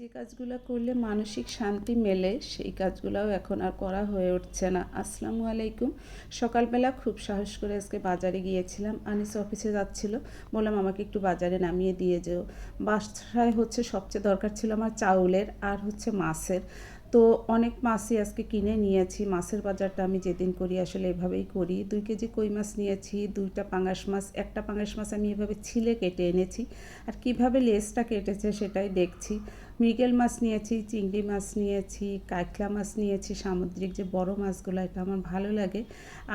যে কাজগুলো করলে মানসিক শান্তি মেলে, সেই কাজগুলোও এখন আর করা হয়ে উঠছে না। আসসালামু আলাইকুম। সকালবেলা খুব সাহস করে আজকে বাজারে গিয়েছিলাম। আনিস অফিসে যাচ্ছিল। বললাম, আমাকে একটু বাজারে নামিয়ে দিয়ে যেও। বাসায় হচ্ছে সবচেয়ে দরকার ছিল আমার চাউলের আর হচ্ছে মাছের। তো অনেক মাছই আজকে কিনে নিয়েছি। মাছের বাজারটা আমি যেদিন করি আসলে এভাবেই করি। দুই কেজি কই মাছ নিয়েছি, দুইটা পাঙাশ মাছ, একটা পাঙাশ মাছ আমি এভাবে ছিলে কেটে এনেছি। আর কীভাবে লেজটা কেটেছে সেটাই দেখছি। মৃগেল মাছ নিয়েছি, চিংড়ি মাছ নিয়েছি, কাঁকড়া মাছ নিয়েছি, সামুদ্রিক যে বড় মাছগুলো, এটা আমার ভালো লাগে।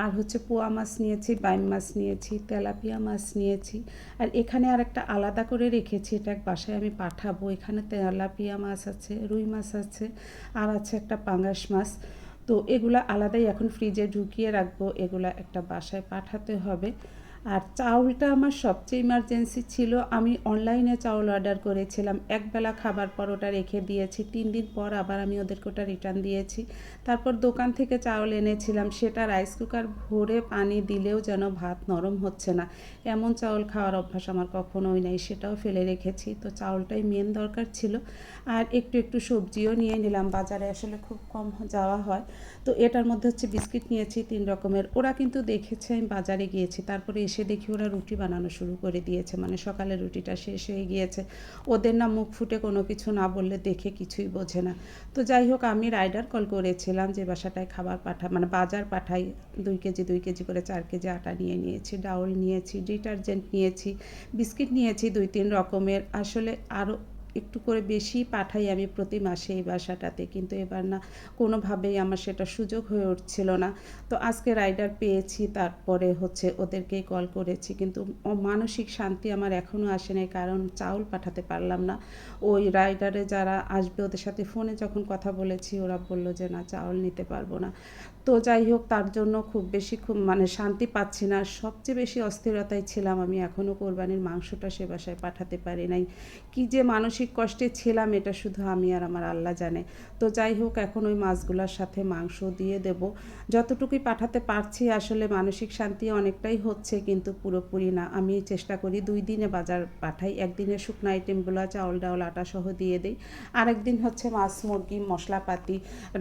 আর হচ্ছে পোয়া মাছ নিয়েছি, বাইম মাছ নিয়েছি, তেলাপিয়া মাছ নিয়েছি। আর এখানে আর একটা আলাদা করে রেখেছি, এটা এক বাসায় আমি পাঠাবো। এখানে তেলাপিয়া মাছ আছে, রুই মাছ আছে, আর আছে একটা পাঙ্গাস মাছ। তো এগুলা আলাদাই এখন ফ্রিজে ঢুকিয়ে রাখব, এগুলা একটা বাসায় পাঠাতে হবে। আর চাউলটা আমার সবচেয়ে ইমার্জেন্সি ছিল। আমি অনলাইনে চাউল অর্ডার করেছিলাম। একবেলা খাবার পর ওটা রেখে দিয়েছি। তিন দিন পর আবার আমি ওদেরকে ওটা রিটার্ন দিয়েছি। তারপর দোকান থেকে চাউল এনেছিলাম। সেটা রাইস কুকার ভরে পানি দিলেও যেন ভাত নরম হচ্ছে না। এমন চাউল খাওয়ার অভ্যাস আমার কখনোই নাই। সেটাও ফেলে রেখেছি। তো চাউলটাই মেন দরকার ছিল। আর একটু একটু সবজিও নিয়ে নিলাম। বাজারে আসলে খুব কম যাওয়া হয়। তো এটার মধ্যে হচ্ছে বিস্কিট নিয়েছি, তিন রকমের। ওরা কিন্তু দেখেছে আমি বাজারে গিয়েছি। তারপরে এসে দেখি ওরা রুটি বানানো শুরু করে দিয়েছে মানে সকালে রুটিটা শেষ হয়ে গিয়েছে। ওদের না মুখ ফুটে কোনো কিছু না বললে দেখে কিছুই বোঝে না। তো যাই হোক, আমি রাইডার কল করেছিলাম যে বাসাটায় খাবার পাঠা মানে বাজার পাঠাই, দুই কেজি দুই কেজি করে চার কেজি আটা নিয়ে নিয়েছি, ডাউল নিয়েছি, ডিটারজেন্ট নিয়েছি, বিস্কিট নিয়েছি, দুই তিন রকমের। আসলে আরও একটু করে বেশি পাঠাই আমি প্রতি মাসে এই বাসাটাতে, কিন্তু এবার না, কোনোভাবেই আমার সেটা সুযোগ হয়ে উঠছিল না। তো আজকে রাইডার পেয়েছি, তারপরে হচ্ছে ওদেরকেই কল করেছি, কিন্তু মানসিক শান্তি আমার এখনও আসে নাই, কারণ চাউল পাঠাতে পারলাম না। ওই রাইডারে যারা আসবে, ওদের সাথে ফোনে যখন কথা বলেছি, ওরা বলল যে, না, চাউল নিতে পারব না। তো যাই হোক, তার জন্য খুব বেশি খুব মানে শান্তি পাচ্ছি না। সবচেয়ে বেশি অস্থিরতায় ছিলাম আমি এখনও কোরবানির মাংসটা সে বাসায় পাঠাতে পারি নাই। কি যে মানসিক কষ্টে ছিলাম, এটা শুধু আমি আর আমার আল্লাহ জানে। তো যাই হোক, এখন ওই মাছগুলোর সাথে মাংস দিয়ে দেব। যতটুকুই পাঠাতে পারছি, আসলে মানসিক শান্তি অনেকটাই হচ্ছে, কিন্তু পুরোপুরি না। আমি চেষ্টা করি দুই দিনে বাজার পাঠাই। একদিনে শুকনো আইটেমগুলো, চাউল, ডাউল আটা সহ দিয়ে দিই। আরেকদিন হচ্ছে মাছ, মুরগি, মশলাপাতি,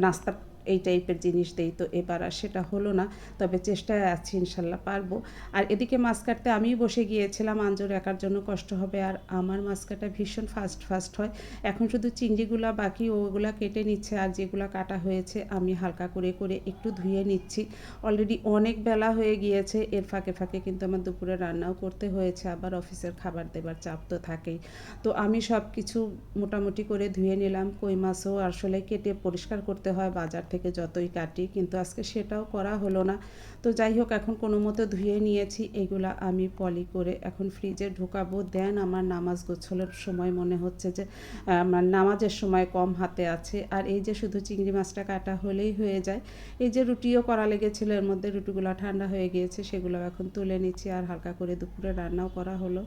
নাস্তা এই টাইপের জিনিস দেই, তো এবার আর সেটা হলো না, তবে চেষ্টায় আছি, ইনশাল্লাহ পারব। আর এদিকে মাছ কাটতে আমিই বসে গিয়েছিলাম, আঞ্জোর একার জন্য কষ্ট হবে, আর আমার মাছ কাটা ভীষণ ফাস্ট ফাস্ট হয়। এখন শুধু চিংড়িগুলা বাকি, ওগুলা কেটে নিচ্ছে, আর যেগুলো কাটা হয়েছে, আমি হালকা করে করে একটু ধুয়ে নিচ্ছি। অলরেডি অনেক বেলা হয়ে গিয়েছে, এর ফাঁকে ফাঁকে কিন্তু আমার দুপুরে রান্নাও করতে হয়েছে, আবার অফিসের খাবার দেবার চাপ তো থাকেই। তো আমি সব কিছু মোটামুটি করে ধুয়ে নিলাম, কই মাছও আসলে কেটে পরিষ্কার করতে হয়, বাজার থেকে যতই কাটি, কিন্তু আজকে সেটাও করা হলো না। তো যাই হোক, এখন কোনো মতো ধুয়ে নিয়েছি। এগুলা আমি পলি করে এখন ফ্রিজে ঢোকাবো। দেন আমার নামাজ গোছলের সময় মনে হচ্ছে যে আমার নামাজের সময় কম হাতে আছে। আর এই যে শুধু চিংড়ি মাছটা কাটা হলেই হয়ে যায়। এই যে রুটিও করা লেগেছিল, এর মধ্যে রুটিগুলো ঠান্ডা হয়ে গিয়েছে সেগুলো এখন তুলে নিচ্ছি। আর হালকা করে দুপুরে রান্নাও করা হলো।